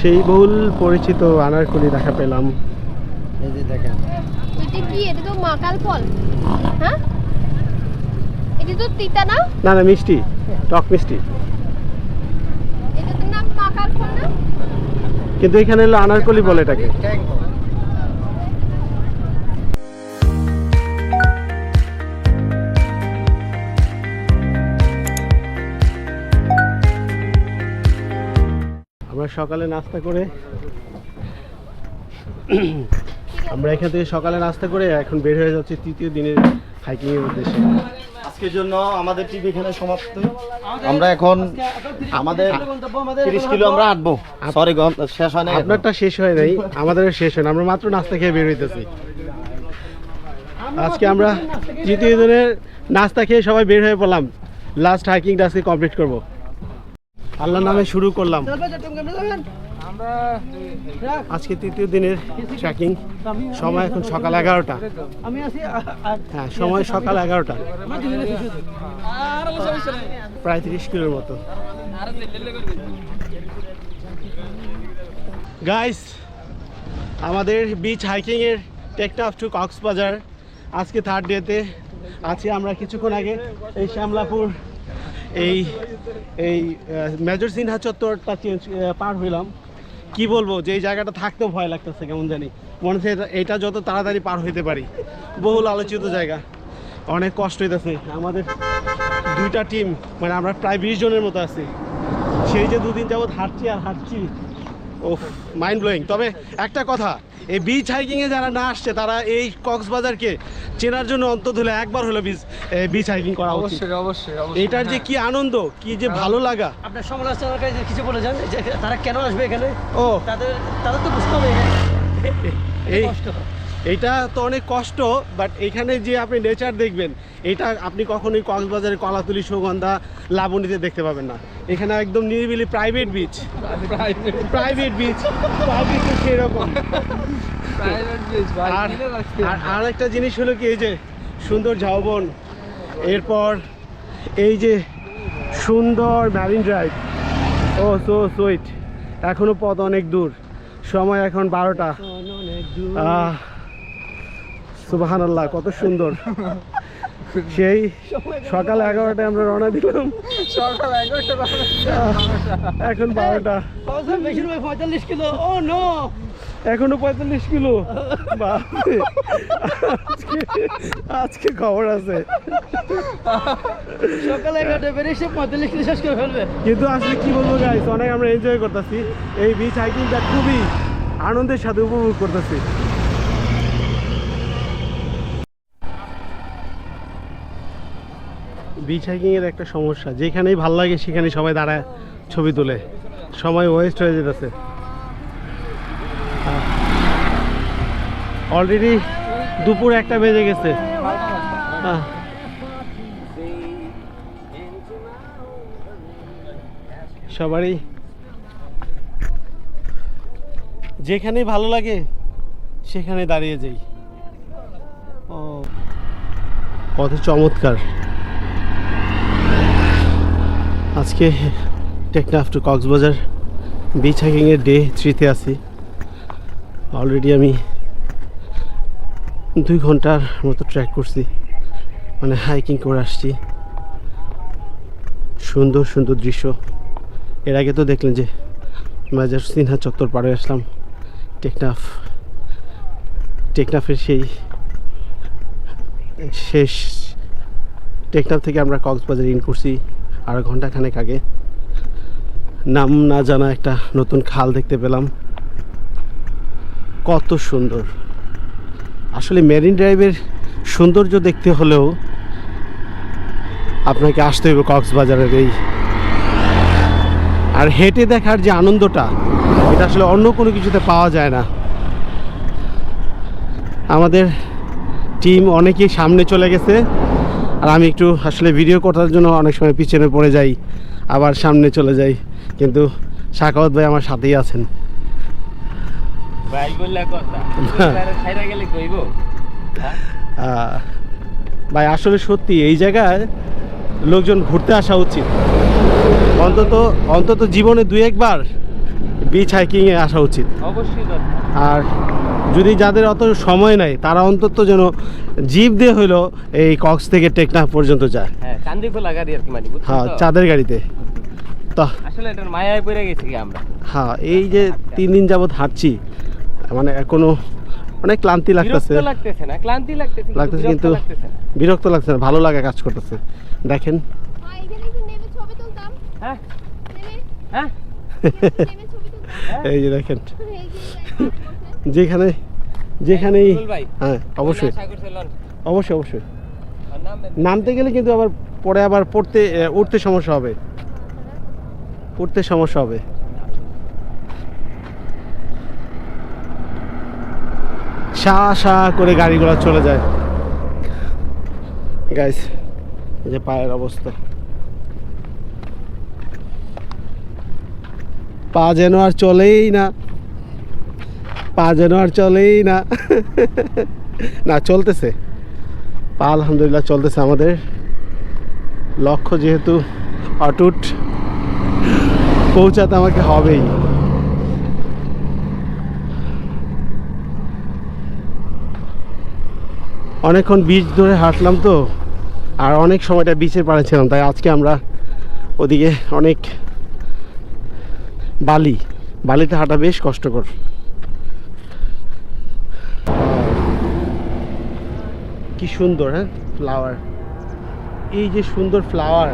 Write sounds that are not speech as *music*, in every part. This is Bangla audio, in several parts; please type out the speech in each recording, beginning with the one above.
সেই বহুল পরিচিত আনারকলি দেখা পেলাম। এই যে দেখেন। এটা কি? এটা তো মাকাল ফল। হ্যাঁ? এটা তো তিতা না? না না মিষ্টি। টক মিষ্টি। এটা তো নাম মাকাল ফল না? কিন্তু এখানে হলো আনারকলি বলে এটাকে। সকালে নাস্তা করে আমরা এখান থেকে সকালে নাস্তা করে এখন বের হয়ে যাচ্ছি তৃতীয় দিনের হাইকিং এর উদ্দেশ্যে। আজকের জন্য আমাদের ট্রিপ এখানে সমাপ্ত। আমরা এখন আমাদের তিরিশ কিলো আমরা হাঁটবো। সরি শেষ হয় না আপনারটা শেষ হয় নাই আমাদের শেষ হয় না আমরা মাত্র নাস্তা খেয়ে বের হইতেছি। আজকে আমরা তৃতীয় দিনের নাস্তা খেয়ে সবাই বের হয়ে পড়লাম। লাস্ট হাইকিংটা আজকে কমপ্লিট করব। আল্লাহর নামে শুরু করলাম। আজকে তৃতীয় দিনের ট্রেকিং সময় এখন সকাল এগারোটা। হ্যাঁ সময় সকাল এগারোটা। প্রায় তিরিশ কিলোর মতো। গাইস আমাদের বিচ হাইকিংয়ের এর টেকটাফ টু কক্সবাজার আজকে থার্ড ডেতে আছি আমরা কিছুক্ষণ আগে এই শ্যামলাপুর এই এই মেজর সিনহা চত্বরটা চেঞ্জ পার হইলাম। কি বলব, যে এই জায়গাটা থাকতেও ভয় লাগতেছে, কেমন জানি। মনে হচ্ছে এটা- যত তাড়াতাড়ি পার হইতে পারি। বহুল আলোচিত জায়গা। অনেক কষ্ট হইতেছে। আমাদের দুইটা টিম মানে আমরা প্রায় বিশ জনের মতো আছি। সেই যে দুদিন যাবৎ হাঁটছি আর হাঁটছি ও মাইন্ড ব্লোয়িং তবে একটা কথা এই বিচ হাইকিংয়ে যারা না আসছে তারা এই কক্সবাজারকে চেনার জন্য অন্তত হলে একবার হলো বিচ বিচ হাইকিং করা অবশ্যই অবশ্যই এটার যে কি আনন্দ কি যে ভালো লাগা। আপনার সমালোচনার যে কিছু বলে যান যে তারা কেন আসবে এখানে? ও। তাদের তাদের তো বুঝতে হবে এই এটা তো অনেক কষ্ট বাট এখানে যে আপনি নেচার দেখবেন এটা আপনি কখনোই কক্সবাজারের কলাতুলি সুগন্ধা লাবণীতে দেখতে পাবেন না। এখানে একদম নিরিবিলি প্রাইভেট বিচ প্রাইভেট বিচ সেরকম। প্রাইভেট ভাই আর আর আরেকটা জিনিস হলো কি এই যে সুন্দর ঝাউবন এরপর এই যে সুন্দর ম্যারিন ড্রাইভ ও সো সুইট এখনও পথ অনেক দূর। সময় এখন বারোটা। আহ সুবাহান আল্লাহ কত সুন্দর। সেই সকাল এগারোটায় আমরা রওনা দিলাম। সকাল এখন বারোটা। পঁয়তাল্লিশ কিলো। ও নো এখনও পঁয়তাল্লিশ কিলো। আজকে খবর আছে। সকালে বেরিয়েছে পঁয়তাল্লিশ কিলো শেষ করে ফেলবে। কিন্তু আসলে কি বলব গাইস অনেক আমরা এনজয় করতেছি। এই বিচ হাইকিংটা খুবই আনন্দের সাথে উপভোগ করতেছি। বিচ হাইকিং এর একটা সমস্যা। যেখানেই ভালো লাগে সেখানে সবাই দাঁড়ায় ছবি তোলে। সময় ওয়েস্ট হয়ে যেতেছে। অলরেডি দুপুর একটা বেজে গেছে। আহ, সবারই যেখানেই ভালো লাগে সেখানে দাঁড়িয়ে যাই। ও কত চমৎকার। আজকে টেকনাফ টু কক্সবাজার বিচ হাইকিংয়ের ডে থ্রিতে আছি। অলরেডি আমি দুই ঘণ্টার মতো ট্র্যাক করছি মানে হাইকিং করে আসছি। সুন্দর সুন্দর দৃশ্য। এর আগে তো দেখলেন যে মেজর সিনহা চত্বর পাড়ে আসলাম, টেকনাফ। টেকনাফের সেই শেষ, টেকনাফ থেকে আমরা কক্সবাজার ইন করছি। আর ঘণ্টা খানেক আগে। নাম না জানা একটা নতুন খাল দেখতে পেলাম। কত সুন্দর। আসলে মেরিন ড্রাইভের সৌন্দর্য দেখতে হলেও আপনাকে আসতে হবে কক্সবাজারের এই আর হেঁটে দেখার যে আনন্দটা, এটা আসলে অন্য কোনো কিছুতে পাওয়া যায় না। আমাদের টিম অনেকেই সামনে চলে গেছে। আর আমি একটু আসলে ভিডিও করার জন্য অনেক সময় পিছনে পড়ে যাই আবার সামনে চলে যাই। কিন্তু শাকাওয়াত ভাই আমার সাথেই আছেন। ভাই আহ, ভাই আসলে সত্যি এই জায়গায় লোকজন ঘুরতে আসা উচিত। অন্তত অন্তত জীবনে দুই একবার বিচ হাইকিংয়ে আসা উচিত। অবশ্যই আর যদি যাদের অত সময় নাই তারা অন্তত যেন জিপ দিয়ে হইল এই কক্স থেকে টেকনাফ পর্যন্ত যায় হ্যাঁ কান্দি গাড়ি আর কি মানে হ্যাঁ চাঁদের গাড়িতে তো আসলে এটার মায়ায় পড়ে গেছি আমরা হ্যাঁ এই যে তিন দিন যাবৎ হাঁটছি মানে কোনো অনেক ক্লান্তি লাগতেছে লাগতেছে না ক্লান্তি লাগতেছে লাগতেছে কিন্তু বিরক্ত লাগছে না ভালো লাগা কাজ করতেছে দেখেন মা, এখানে একটু নেমে ছবি তুলতাম হ্যাঁ নেমে হ্যাঁ নেমে ছবি তুলতাম এই যে দেখেন। যেখানে যেখানেই হ্যাঁ অবশ্যই। অবশ্যই অবশ্যই। নামতে গেলে কিন্তু আবার পরে আবার পড়তে উঠতে সমস্যা হবে। উঠতে সমস্যা হবে। সা সা করে গাড়িগুলো চলে যায়। গাইস এই যে পায়ের অবস্থা। পা যেন আর চলেই না। পা যেন আর চলেই না। না, চলতেছে। পা আলহামদুলিল্লাহ চলতেছে আমাদের। লক্ষ্য যেহেতু অটুট, পৌঁছাতে আমাকে হবেই। অনেকক্ষণ বিচ ধরে হাঁটলাম তো, আর অনেক সময়টা বিচের পাড়ে ছিলাম, তাই আজকে আমরা ওদিকে অনেক বালি। বালিতে হাঁটা বেশ কষ্টকর। কি সুন্দর হ্যাঁ? ফ্লাওয়ার এই যে সুন্দর ফ্লাওয়ার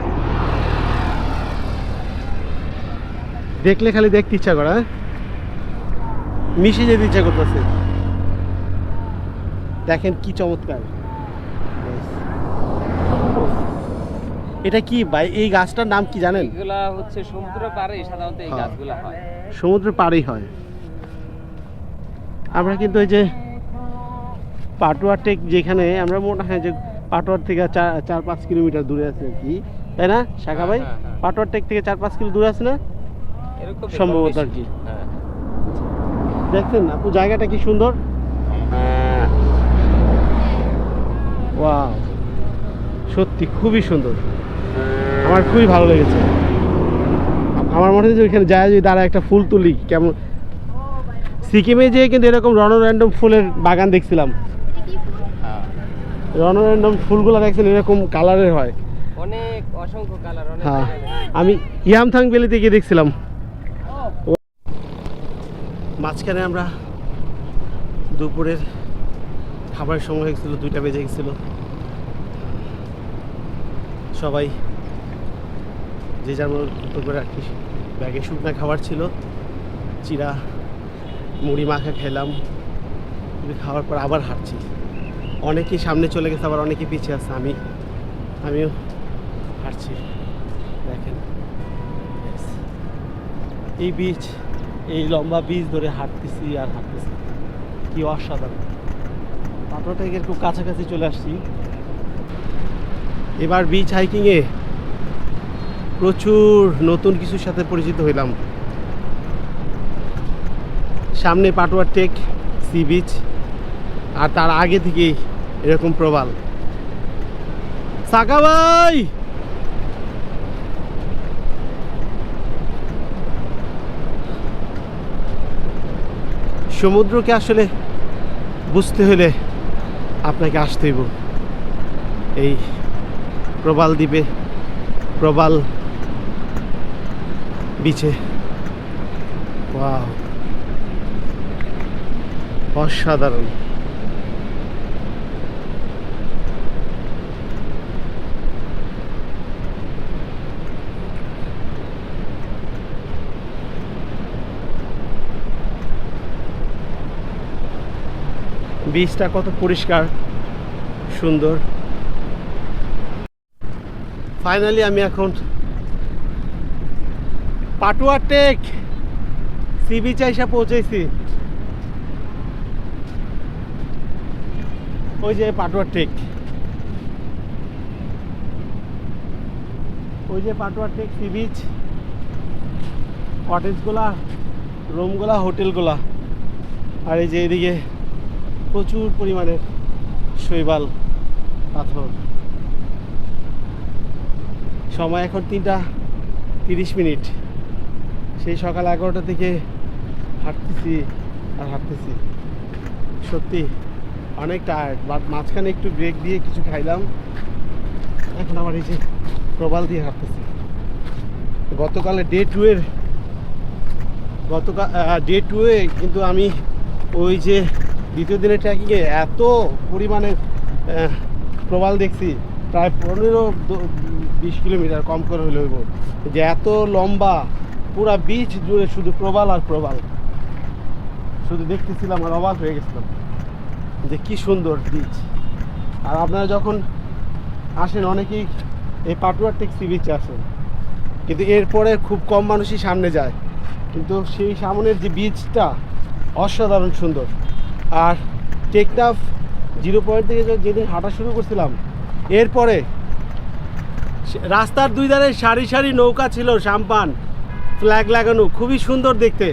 দেখলে খালি দেখতে ইচ্ছা করে হ্যাঁ? মিশে যেতে ইচ্ছা করতেছে। দেখেন কি চমৎকার। এটা কি ভাই এই গাছটার নাম কি জানেন? এগুলা হচ্ছে সমুদ্র পাড়ে সাধারণত এই হ্যাঁ। গাছগুলা হয়। পাড়েই হয়। আমরা কিন্তু ওই যে পাটুয়ার টেক যেখানে আমরা মনে হয় যে পাটুয়ার থেকে চার চার পাঁচ কিলোমিটার দূরে আছে কি। তাই না শাখা ভাই? হ্যাঁ, হ্যাঁ। পাটুয়ার টেক থেকে চার পাঁচ কিলো দূরে আছে না? সম্ভবত আর কি। হ্যাঁ। দেখছেন আপু জায়গাটা কি সুন্দর? সত্যি খুবই সুন্দর। আমার খুবই ভালো লেগেছে। আমার মনে হচ্ছে যে ওইখানে যায় যদি দাঁড়া একটা ফুল তুলি কেমন? সিকিমে যেয়ে কিন্তু এরকম রণ র্যান্ডম ফুলের বাগান দেখছিলাম। র্যান্ডম ফুলগুলো দেখছেন এরকম কালারের হয়। অনেক অসংখ্য কালার অনেক হ্যাঁ আমি ইয়ামথাং ভ্যালিতে গিয়ে দেখছিলাম। মাঝখানে আমরা দুপুরের খাবারের সময় হয়েছিল দুইটা বেজে গেছিল। সবাই যে যার মতো করে আর কি ব্যাগে শুকনা খাবার ছিল চিরা মুড়ি মাখা খেলাম। খাওয়ার পর আবার হাঁটছি অনেকেই সামনে চলে গেছে, আবার অনেকে পিছিয়ে আছে। আমি, আমিও হাঁটছি দেখেন। এই বীজ, এই লম্বা বীজ ধরে হাঁটতেছি আর হাঁটতেছি। কি অসাধারণ। পাটনা থেকে একটু কাছাকাছি চলে আসছি। এবার বিচ হাইকিংয়ে প্রচুর নতুন কিছুর সাথে পরিচিত হইলাম। সামনে পাটুয়ার টেক সি বিচ। আর তার আগে থেকেই এরকম প্রবাল। সাকা ভাই! সমুদ্রকে আসলে বুঝতে হলে আপনাকে আসতে হইব। এই প্রবাল দ্বীপে, প্রবাল বিচে। অসাধারণ। বীজটা কত পরিষ্কার, সুন্দর। ফাইনালি আমি এখন পাটুয়া টেক সি বিচ এসে পৌঁছেছি। ওই যে পাটুয়া টেক। ওই যে পাটুয়া টেক, সি বিচ কটেজগুলা রুমগুলা হোটেলগুলা আর এই যে এদিকে প্রচুর পরিমাণে শৈবাল পাথর। সময় এখন তিনটা তিরিশ মিনিট। সেই সকাল এগারোটা থেকে হাঁটতেছি আর হাঁটতেছি। সত্যি অনেক টায়ার্ড বাট মাঝখানে একটু ব্রেক দিয়ে কিছু খাইলাম। এখন আবার এই যে প্রবাল দিয়ে হাঁটতেছি। গতকালে ডে টু এর গতকাল ডে টু এ কিন্তু আমি ওই যে দ্বিতীয় দিনের ট্র্যাকিংয়ে এত পরিমাণে প্রবাল দেখছি, প্রায় পনেরো বিশ কিলোমিটার কম করে হলে হইব। যে এত লম্বা, পুরা বিচ জুড়ে শুধু প্রবাল আর প্রবাল। শুধু দেখতেছিলাম আর অবাক হয়ে গেছিলাম যে কি সুন্দর বিচ আর আপনারা যখন আসেন, অনেকেই এই পাটুয়ার টেক সি বিচে আসেন। কিন্তু এরপরে খুব কম মানুষই সামনে যায়। কিন্তু সেই সামনের যে বীজটা অসাধারণ সুন্দর। আর টেকনাফ জিরো পয়েন্ট থেকে যেদিন হাঁটা শুরু করছিলাম, এরপরে রাস্তার দুই ধারে সারি সারি নৌকা ছিল সাম্পান ফ্ল্যাগ লাগানো, খুবই সুন্দর দেখতে।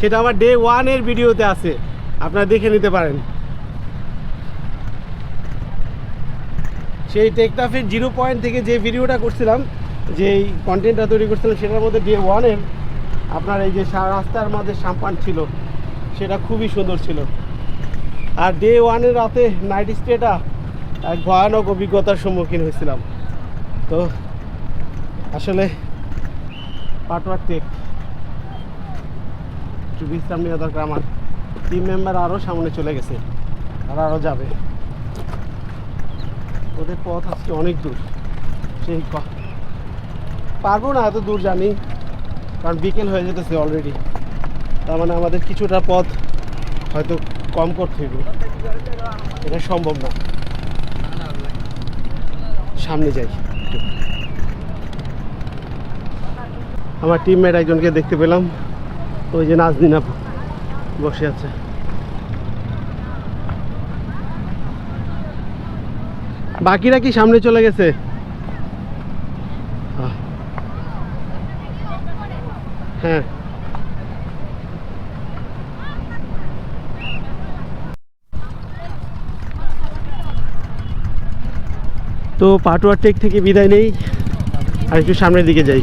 সেটা আমার ডে ওয়ানের ভিডিওতে আছে, আপনারা দেখে নিতে পারেন। সেই টেকনাফের জিরো পয়েন্ট থেকে যে ভিডিওটা করছিলাম যে এই কন্টেন্টটা তৈরি করছিলাম, সেটার মধ্যে ডে ওয়ানের আপনার এই যে রাস্তার মাঝে সাম্পান ছিল, সেটা খুবই সুন্দর ছিল। আর ডে ওয়ানের রাতে নাইট স্টেটা এক ভয়ানক অভিজ্ঞতার সম্মুখীন হয়েছিলাম। তো আসলে পাটওয়ার টেক একটু বিশ্রাম নেওয়া দরকার আমার টিম মেম্বার আরও সামনে চলে গেছে, আর আরও যাবে। ওদের পথ আজকে অনেক দূর, সেই পারব না এত দূর জানি, কারণ বিকেল হয়ে যেতেছে অলরেডি তার মানে আমাদের কিছুটা পথ হয়তো কম করতে এটা সম্ভব না। সামনে যাই। আমার টিমমেট একজনকে দেখতে পেলাম। ওই যে নাজদিন আপু বসে আছে। বাকিরা কি সামনে চলে গেছে আহ। হ্যাঁ তো পাটুয়ার টেক থেকে বিদায় নেই। আর একটু সামনের দিকে যাই।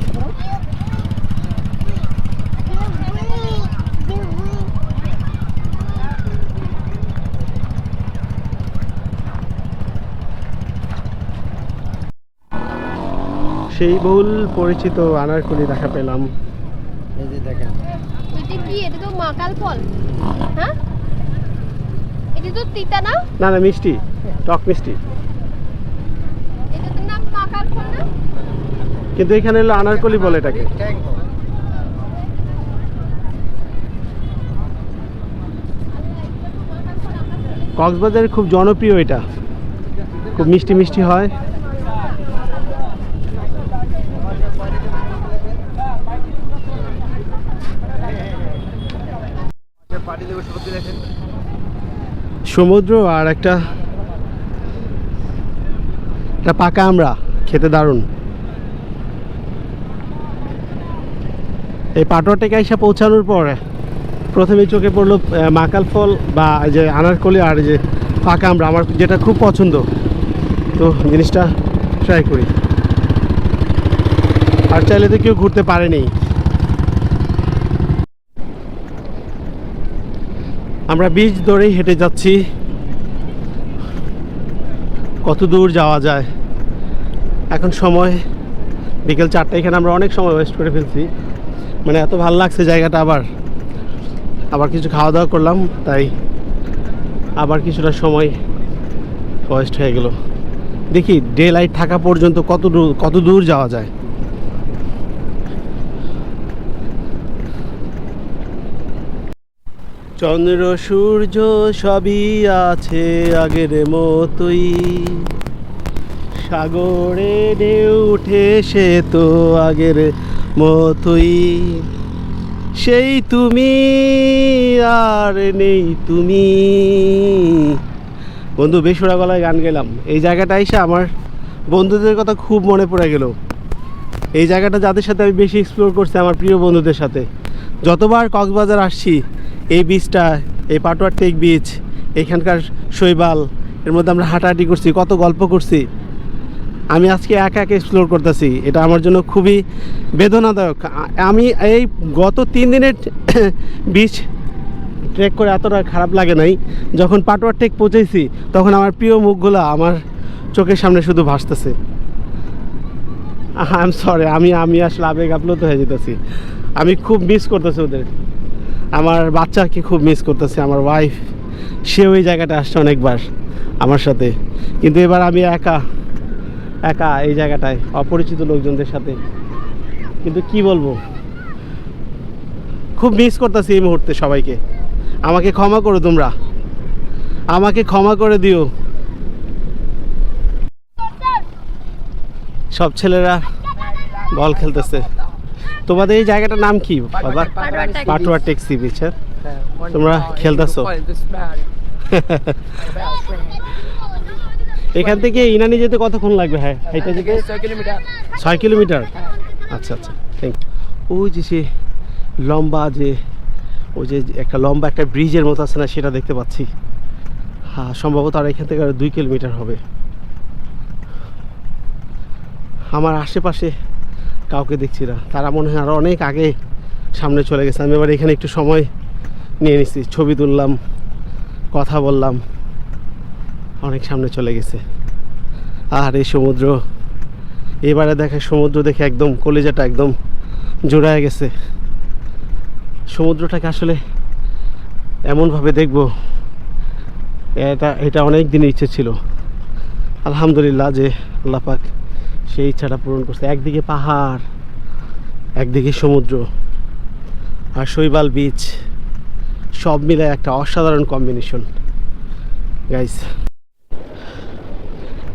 সেই বহুল পরিচিত আনারকলি দেখা পেলাম। এই যে দেখেন। এটা কি? এটা তো মাকাল ফল। হ্যাঁ? এটা তো তিতা না? না না মিষ্টি। টক মিষ্টি এটা তো নাম মাকাল ফল না কিন্তু এখানে হলো আনারকলি বলে এটাকে। কক্সবাজারে খুব জনপ্রিয় এটা। খুব মিষ্টি মিষ্টি হয়। সমুদ্র আর একটা একটা পাকা আমরা খেতে দারুণ। এই পাটোয়া টেকে এসে পৌঁছানোর পর প্রথমে চোখে পড়ল মাকাল ফল বা যে আনারকলি আর যে পাকা আমরা, আমার যেটা খুব পছন্দ। তো জিনিসটা ট্রাই করি। আর চাইলে তো কেউ ঘুরতে পারেনি। আমরা বীজ ধরেই হেঁটে যাচ্ছি। কত দূর যাওয়া যায়? এখন সময় বিকেল চারটে, এখানে আমরা অনেক সময় ওয়েস্ট করে ফেলছি। মানে এত ভালো লাগছে জায়গাটা আবার। আবার কিছু খাওয়া দাওয়া করলাম, তাই আবার কিছুটা সময় ওয়েস্ট হয়ে গেল। দেখি ডে লাইট থাকা পর্যন্ত কত দূর কত দূর যাওয়া যায়? চন্দ্র সূর্য সবই আছে আগের মতোই। সাগরে ঢেউ উঠে সে তো আগের মতোই। সেই তুমি আর নেই তুমি। বন্ধু, বেসুরা গলায় গান গেলাম। এই জায়গাটা এসে আমার বন্ধুদের কথা খুব মনে পড়ে গেল। এই জায়গাটা যাদের সাথে আমি বেশি এক্সপ্লোর করছি, আমার প্রিয় বন্ধুদের সাথে। যতবার কক্সবাজার আসছি, এই বিচটা এই পাটোয়ার টেক বিচ এখানকার শৈবাল, এর মধ্যে আমরা হাঁটাহাঁটি করছি, কত গল্প করছি। আমি আজকে একা একা এক্সপ্লোর করতেছি। এটা আমার জন্য খুবই বেদনাদায়ক। আমি এই গত তিন দিনের *coughs* বিচ ট্রেক করে এতটা খারাপ লাগে নাই। যখন পাটোয়ার টেক পৌঁছেছি, তখন আমার প্রিয় মুখগুলো আমার চোখের সামনে শুধু ভাসতেছে। আই এম সরি আমি আমি আসলে আবেগ আপ্লুত হয়ে যেতেছি। আমি খুব মিস করতেছি ওদের। আমার বাচ্চাকে খুব মিস করতেছি, আমার ওয়াইফ সে ওই জায়গাটা আসছে অনেকবার আমার সাথে। কিন্তু এবার আমি একা একা এই জায়গাটায় অপরিচিত লোকজনদের সাথে। কিন্তু কি বলব? খুব মিস করতেছি এই মুহূর্তে সবাইকে। আমাকে ক্ষমা করো তোমরা। আমাকে ক্ষমা করে দিও। সব ছেলেরা বল খেলতেছে। তোমাদের এই জায়গাটার নাম কি বাবা? পাটুয়া ট্যাক্সি বিচ হ্যাঁ? তোমরা খেলতেছো? *laughs* এখান থেকে ইনানি যেতে কতক্ষণ লাগবে? হ্যাঁ এটা যেতে? ছয় কিলোমিটার। আচ্ছা আচ্ছা থ্যাংক ওই যে সে লম্বা যে ওই যে একটা লম্বা একটা ব্রিজের মতো আছে না সেটা দেখতে পাচ্ছি। হ্যাঁ সম্ভবত আর এখান থেকে আর দুই কিলোমিটার হবে। আমার আশেপাশে কাউকে দেখছি না। তারা মনে হয় আরও অনেক আগে সামনে চলে গেছে। আমি এবার এখানে একটু সময় নিয়ে নিছি। ছবি তুললাম কথা বললাম। অনেক সামনে চলে গেছে। আর এই সমুদ্র, এবারে দেখে সমুদ্র দেখে একদম কলেজাটা একদম জোড়ায় গেছে। সমুদ্রটাকে আসলে এমনভাবে দেখব, এটা এটা অনেক দিনের ইচ্ছে ছিল। আলহামদুলিল্লাহ যে আল্লাহ পাক সেই ইচ্ছাটা পূরণ করছে। একদিকে পাহাড়, একদিকে সমুদ্র আর শৈবাল বিচ, সব মিলে একটা অসাধারণ কম্বিনেশন গাইস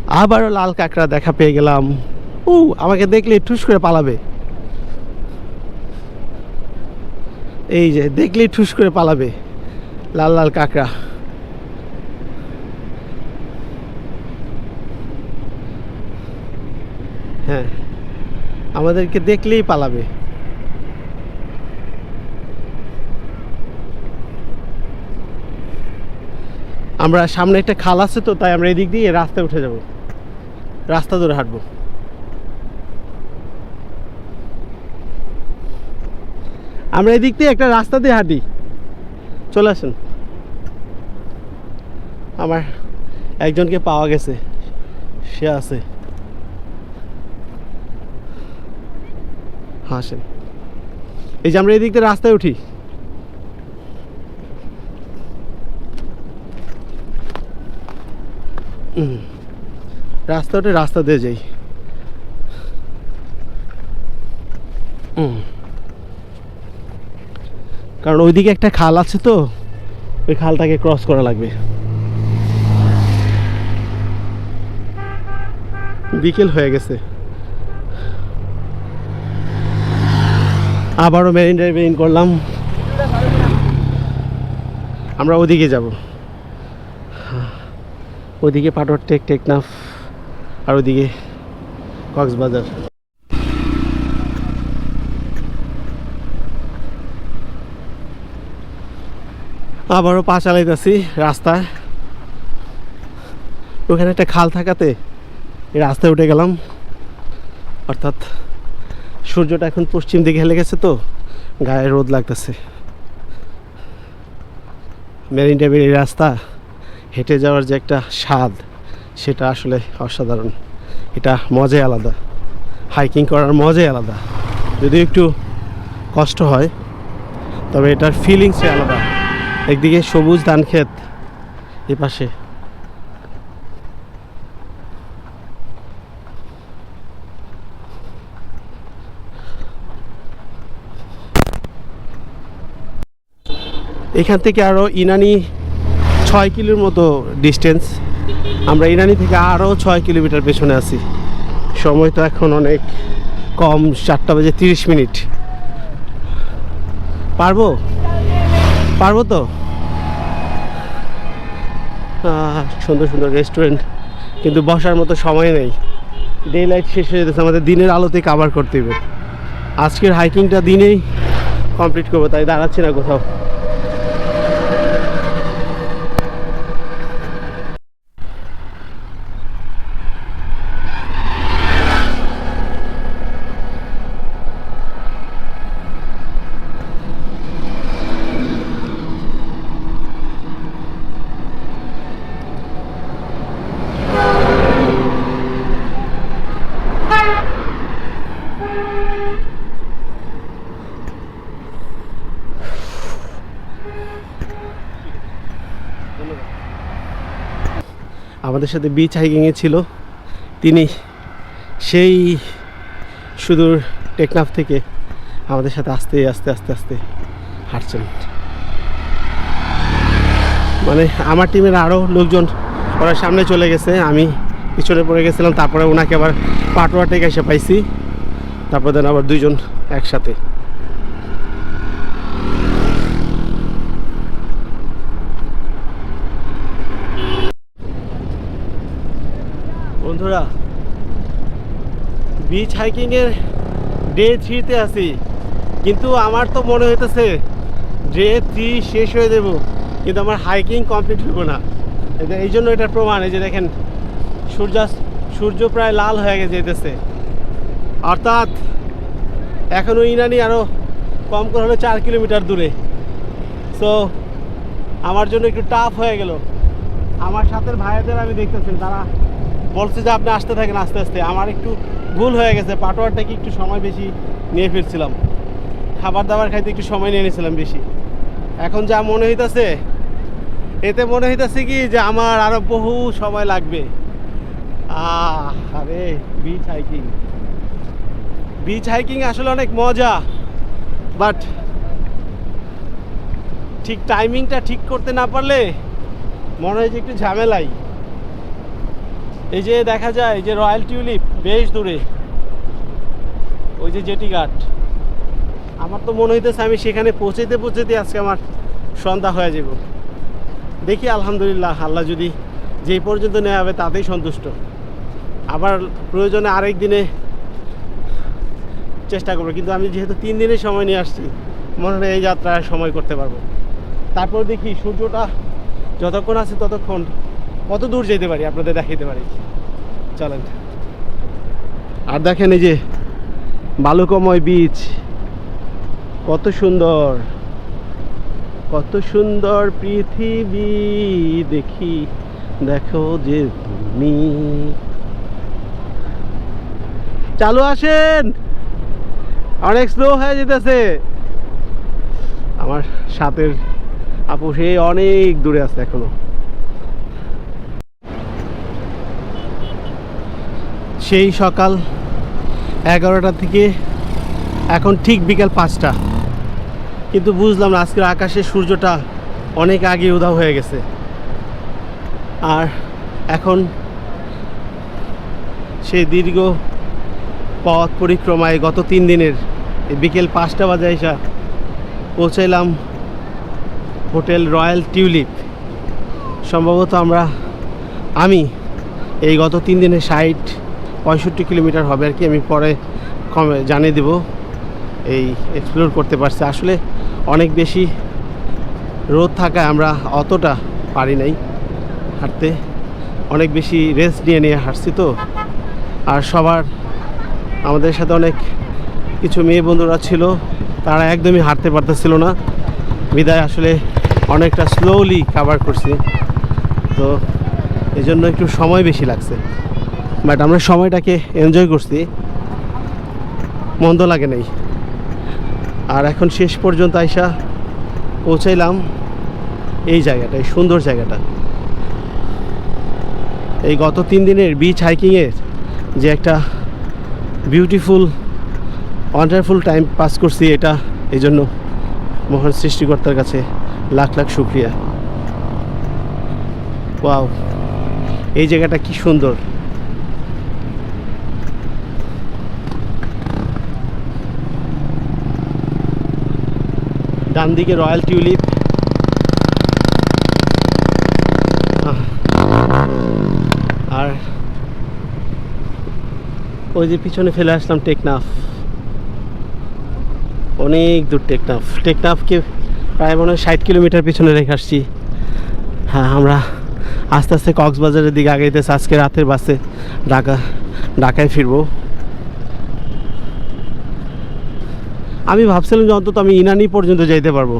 আবারও লাল কাঁকড়া দেখা পেয়ে গেলাম। উ আমাকে দেখলে ঠুস করে পালাবে। এই যে দেখলেই ঠুস করে পালাবে লাল লাল কাঁকড়া। হ্যাঁ আমাদেরকে দেখলেই পালাবে। আমরা সামনে একটা খাল আছে তো, তাই আমরা এদিক দিয়ে রাস্তায় উঠে যাব। রাস্তা ধরে হাঁটবো। আমরা এদিক দিয়ে একটা রাস্তা দিয়ে হাঁটি। চলে আসেন। আমার একজনকে পাওয়া গেছে। সে আছে। হাসেন এই যে আমরা এদিক দিয়ে রাস্তায় উঠি। হুম। রাস্তা রাস্তা দিয়ে যাই। কারণ ওইদিকে একটা খাল আছে তো, ওই খালটাকে ক্রস করা লাগবে। বিকেল হয়ে গেছে। আবারও মেরিন ড্রাইভে ইন করলাম। আমরা ওদিকে যাব। ওদিকে পাটোয়ার টেক টেকনাফ আর ওদিকে কক্সবাজার। আবারও পা চালাইতেছি রাস্তায়। ওখানে একটা খাল থাকাতে রাস্তায় উঠে গেলাম। অর্থাৎ সূর্যটা এখন পশ্চিম দিকে হেলে গেছে তো, গায়ে রোদ লাগতেছে। মেরিন ড্রাইভের রাস্তা হেঁটে যাওয়ার যে একটা স্বাদ। সেটা আসলে অসাধারণ। এটা মজাই আলাদা। হাইকিং করার মজাই আলাদা। যদিও একটু কষ্ট হয়, তবে এটার ফিলিংসই আলাদা। একদিকে সবুজ ধান ক্ষেত এ পাশে এখান থেকে আরও ইনানি ছয় কিলোর মতো ডিস্টেন্স আমরা ইরানি থেকে আরও ছয় কিলোমিটার পেছনে আছি। সময় তো এখন অনেক কম চারটা বাজে তিরিশ মিনিট। পারব? পারব তো? সুন্দর সুন্দর রেস্টুরেন্ট কিন্তু বসার মতো সময় নেই। ডে লাইট শেষ হয়ে যেতেছে, আমাদের দিনের আলোতে কাভার করতে হবে। আজকের হাইকিংটা দিনেই কমপ্লিট করব, তাই দাঁড়াচ্ছি না কোথাও আমাদের সাথে বিচ হাইকিংয়ে ছিল। তিনি সেই সুদূর টেকনাফ থেকে আমাদের সাথে আস্তে আস্তে আস্তে আস্তে হাঁটছেন। মানে আমার টিমের আরও লোকজন ওরা সামনে চলে গেছে, আমি পিছনে পড়ে গেছিলাম, তারপরে ওনাকে আবার পাটোয়া থেকে এসে পাইছি। তারপর দেন আবার দুইজন একসাথে বন্ধুরা বিচ হাইকিংয়ের ডে থ্রিতে আছি। কিন্তু আমার তো মনে হইতেছে ডে থ্রি শেষ হয়ে দেব কিন্তু আমার হাইকিং কমপ্লিট হইব না। এই জন্য এটার প্রমাণ, এই যে দেখেন সূর্যাস্ত সূর্য প্রায় লাল হয়ে গেছে যেতেছে। অর্থাৎ এখনও ইনানি আরও কম করে হলো চার কিলোমিটার দূরে। সো আমার জন্য একটু টাফ হয়ে গেল। আমার সাথে ভাইয়াদের আমি দেখতেছেন তারা বলছে যে আপনি আসতে থাকেন আস্তে আস্তে। আমার একটু ভুল হয়ে গেছে পাটোয়ার থেকে একটু সময় বেশি নিয়ে ফিরছিলাম। খাবার দাবার খাইতে একটু সময় নিয়ে নিয়েছিলাম বেশি। এখন যা মনে হইতাছে, এতে মনে হইতাছে কি যে আমার আরও বহু সময় লাগবে। আরে বিচ হাইকিং বিচ হাইকিং আসলে অনেক মজা বাট ঠিক টাইমিংটা ঠিক করতে না পারলে মনে হয় যে একটু ঝামেলাই। এই যে দেখা যায় যে রয়্যাল টিউলিপ বেশ দূরে। ওই যে জেটি ঘাট। আমার তো মনে হইতেছে আমি সেখানে পৌঁছাইতে পৌঁছাইতে আজকে আমার সন্ধ্যা হয়ে যাব দেখি আলহামদুলিল্লাহ, আল্লাহ যদি যেই পর্যন্ত নেওয়া হবে তাতেই সন্তুষ্ট। আবার প্রয়োজনে আরেক দিনে চেষ্টা করব, কিন্তু আমি যেহেতু তিন দিনের সময় নিয়ে আসছি, মনে হয় এই যাত্রায় সময় করতে পারব। তারপর দেখি সূর্যটা যতক্ষণ আছে ততক্ষণ কত দূর যেতে পারি? আপনাদের দেখাইতে পারি। চলেন। আর দেখেন এই যে বালুকময় বীচ। কত সুন্দর। কত সুন্দর পৃথিবী দেখি, দেখো যে তুমি। চালু আসেন। অনেক স্লো হয়ে যেতেছে। আমার সাথের আপু সে অনেক দূরে আছে এখনও। সেই সকাল এগারোটা থেকে এখন ঠিক বিকেল পাঁচটা। কিন্তু বুঝলাম না, আজকের আকাশে সূর্যটা অনেক আগে উধাও হয়ে গেছে। আর এখন সেই দীর্ঘ পথ পরিক্রমায় গত তিন দিনের বিকেল পাঁচটা বাজে এসা পৌঁছাইলাম হোটেল রয়্যাল টিউলিপ। সম্ভবত আমরা, আমি এই গত তিন দিনে ষাট পঁয়ষট্টি কিলোমিটার হবে আর কি, আমি পরে কমে জানিয়ে দেব। এই এক্সপ্লোর করতে পারছি। আসলে অনেক বেশি রোদ থাকায় আমরা অতটা পারি নাই হাঁটতে। অনেক বেশি রেস্ট নিয়ে নিয়ে হাঁটছি তো। আর সবার, আমাদের সাথে অনেক কিছু মেয়ে বন্ধুরা ছিল, তারা একদমই হাঁটতে পারতেছিল না। বিদায় আসলে অনেকটা স্লোলি কাভার করছি। তো এই জন্য একটু সময় বেশি লাগছে। বাট আমরা সময়টাকে এনজয় করছি। মন্দ লাগে নাই। আর এখন শেষ পর্যন্ত আইসা পৌঁছাইলাম এই জায়গাটা এই সুন্দর জায়গাটা। এই গত তিন দিনের বিচ হাইকিংয়ের যে একটা বিউটিফুল ওয়ান্ডারফুল টাইম পাস করছি, এটা এই জন্য মহান সৃষ্টিকর্তার কাছে লাখ লাখ শুক্রিয়া। ওয়াও এই জায়গাটা কি সুন্দর। ডান দিকে রয়্যাল টিউলিপ। আর ওই যে পিছনে ফেলে আসলাম টেকনাফ। অনেক দূর টেকনাফ। টেকনাফকে প্রায় মনে হয় ষাট কিলোমিটার পিছনে রেখে আসছি। হ্যাঁ আমরা আস্তে আস্তে কক্সবাজারের দিকে আগাইতেছি। আজকে রাতের বাসে ঢাকা ঢাকায় ফিরবো। আমি ভাবছিলাম যে অন্তত আমি ইনানি পর্যন্ত যেতে পারব।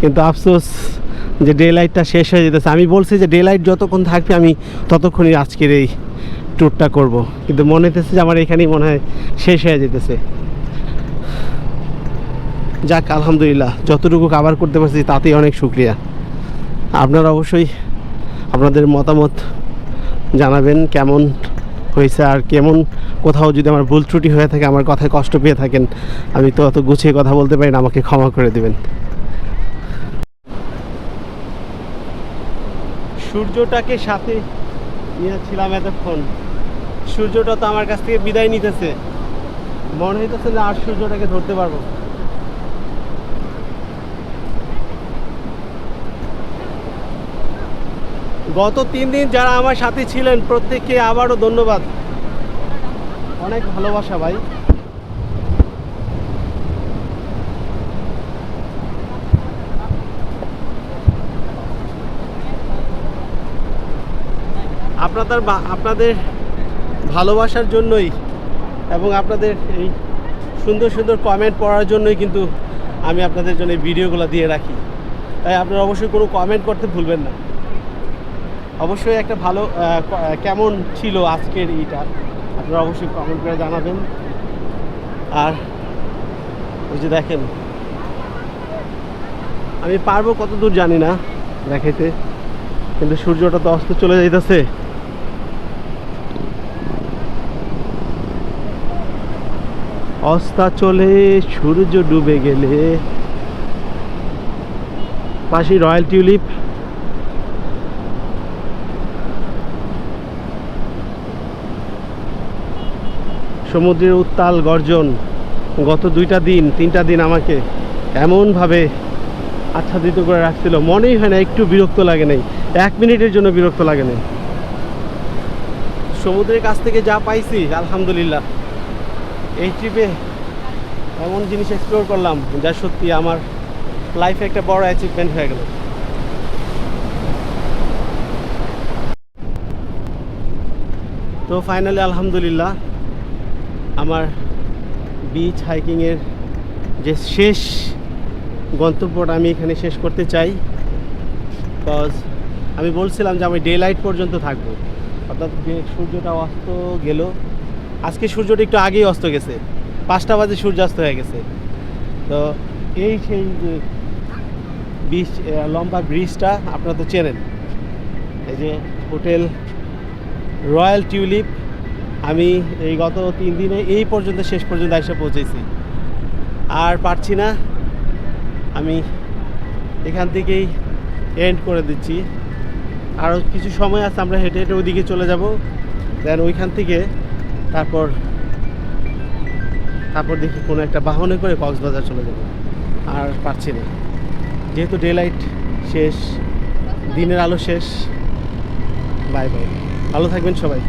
কিন্তু আফসোস যে ডে লাইটটা শেষ হয়ে যেতেছে। আমি বলছি যে ডে লাইট যতক্ষণ থাকবে আমি ততক্ষণই আজকের এই ট্যুরটা করব। কিন্তু মনে হতেছে যে আমার এখানেই মনে হয় শেষ হয়ে যেতেছে। যাক, আলহামদুলিল্লাহ, যতটুকু কাভার করতে পারছি তাতেই অনেক শুক্রিয়া। আপনারা অবশ্যই আপনাদের মতামত জানাবেন, কেমন হয়েছে আর কেমন কোথাও যদি আমার ভুল ত্রুটি হয়ে থাকে, আমার কথায় কষ্ট পেয়ে থাকেন, আমি তো অত গুছিয়ে কথা বলতে পারি না, আমাকে ক্ষমা করে দেবেন। সূর্যটাকে সাথে নিয়েছিলাম এতক্ষণ। সূর্যটা তো আমার কাছ থেকে বিদায় নিতেছে। মনে হইতেছে না আর সূর্যটাকে ধরতে পারব গত তিন দিন যারা আমার সাথে ছিলেন, প্রত্যেককে আবারও ধন্যবাদ। অনেক ভালোবাসা ভাই। আপনাদের আপনাদের ভালোবাসার জন্যই এবং আপনাদের এই সুন্দর সুন্দর কমেন্ট পড়ার জন্যই কিন্তু আমি আপনাদের জন্য এই ভিডিওগুলো দিয়ে রাখি। তাই আপনারা অবশ্যই কোনো কমেন্ট করতে ভুলবেন না। অবশ্যই একটা ভালো কেমন ছিল আজকের ইটা আপনারা অবশ্যই কমেন্ট করে জানাবেন। আর ওই যে দেখেন, আমি পারব কত দূর জানি না দেখাইতে, কিন্তু সূর্যটা তো অস্ত চলে যাইতেছে। অস্তা চলে, সূর্য ডুবে গেলে। পাশে রয়্যাল টিউলিপ। সমুদ্রের উত্তাল গর্জন, গত দুইটা দিন, তিনটা দিন আমাকে এমনভাবে আচ্ছাদিত করে রাখছিল। মনেই হয় না, একটু বিরক্ত লাগে নাই। এক মিনিটের জন্য বিরক্ত লাগে নাই। সমুদ্রের কাছ থেকে যা পাইছি, আলহামদুলিল্লাহ। এই ট্রিপে এমন জিনিস এক্সপ্লোর করলাম, যা সত্যি আমার লাইফে একটা বড় অ্যাচিভমেন্ট হয়ে গেল। তো ফাইনালি আলহামদুলিল্লাহ আমার বিচ হাইকিংয়ের যে শেষ গন্তব্যটা আমি এখানে শেষ করতে চাই বিকজ আমি বলছিলাম যে আমি ডে লাইট পর্যন্ত থাকব। অর্থাৎ যে সূর্যটা অস্ত গেল, আজকে সূর্যটা একটু আগেই অস্ত গেছে। পাঁচটা বাজে সূর্যাস্ত হয়ে গেছে। তো এই সেই যে বিচ লম্বা ব্রিজটা আপনারা তো চেনেন। এই যে হোটেল রয়্যাল টিউলিপ আমি এই গত তিন দিনে এই পর্যন্ত, শেষ পর্যন্ত এসে পৌঁছেছি। আর পারছি না। আমি এখান থেকেই এন্ড করে দিচ্ছি। আরও কিছু সময় আছে, আমরা হেঁটে হেঁটে ওইদিকে চলে যাব। দেন ওইখান থেকে তারপর তারপর দেখি কোনো একটা বাহনে করে কক্সবাজার চলে যাব। আর পারছি না। যেহেতু ডে লাইট শেষ, দিনের আলো শেষ। বাই বাই ভালো থাকবেন সবাই।